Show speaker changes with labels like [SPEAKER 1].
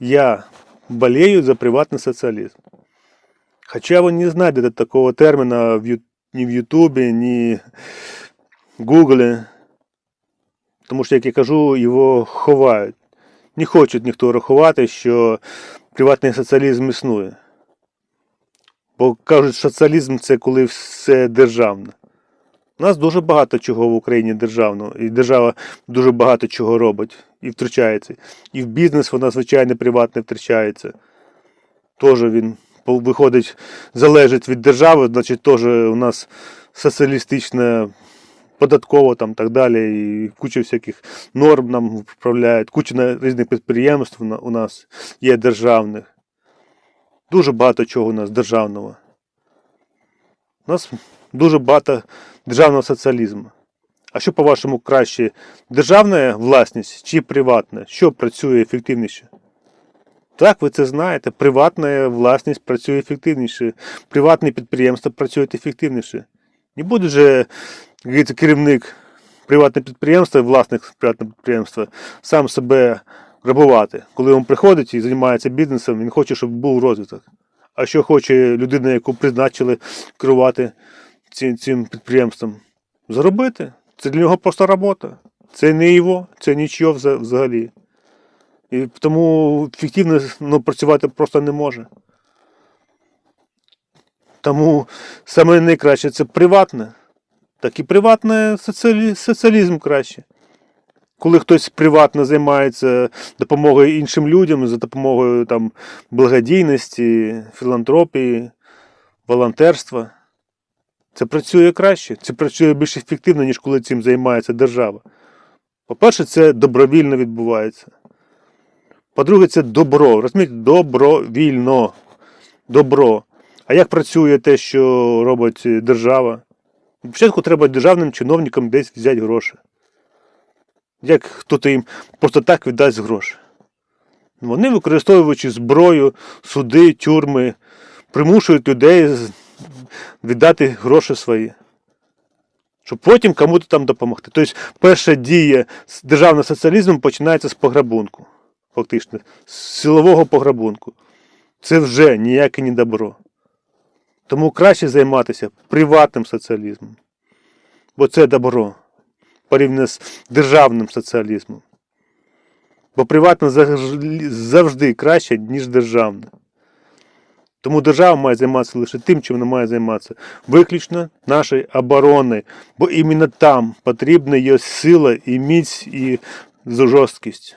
[SPEAKER 1] я болею за приватный социализм. Хоча ви не знайдете такого терміна в, ні в Ютубі, ні в Гуглі. Тому що, як я кажу, його ховають. Не хочуть ніхто рахувати, що приватний соціалізм існує. Бо кажуть, соціалізм це коли все державне. У нас дуже багато чого в Україні державного, і держава дуже багато чого робить і втручається. І в бізнес вона, звичайно, приватне втручається. Теж він виходить, залежить від держави, значить, теж у нас соціалістична податково там так далі, і куча всяких норм нам вправляють, куча різних підприємств у нас є державних. Дуже багато чого у нас державного. У нас дуже багато державного соціалізму. А що, по-вашому, краще? Державна власність чи приватна? Що працює ефективніше? Так, ви це знаєте. Приватна власність працює ефективніше. Приватні підприємства працюють ефективніше. Не буде же керівник приватного підприємства, власник приватного підприємства, сам себе грабувати. Коли він приходить і займається бізнесом, він хоче, щоб був розвиток. А що хоче людина, яку призначили керувати цим, цим підприємством? Заробити. Це для нього просто робота. Це не його, це нічого взагалі. І тому ефективно ну, працювати просто не може. Тому саме найкраще це приватне. Так і приватне соціалі... соціалізм краще. Коли хтось приватно займається допомогою іншим людям за допомогою там, благодійності, філантропії, волонтерства, це працює краще, це працює більш ефективно, ніж коли цим займається держава. По-перше, це добровільно відбувається. По-друге, це добро. Розумієте, добровільно. Добро. А як працює те, що робить держава? Спочатку треба державним чиновникам десь взяти гроші. Як хто-то їм просто так віддасть гроші. Вони, використовуючи зброю, суди, тюрми, примушують людей віддати гроші свої. Щоб потім кому-то там допомогти. Тобто перша дія з державного соціалізму починається з пограбунку. Фактично, з силового пограбунку. Це вже ніяке не добро. Тому краще займатися приватним соціалізмом. Бо це добро порівняно з державним соціалізмом. Бо приватне завжди краще, ніж державне. Тому держава має займатися лише тим, чим вона має займатися. Виключно нашої оборони. Бо іменно там потрібна є сила і міць і жорсткість.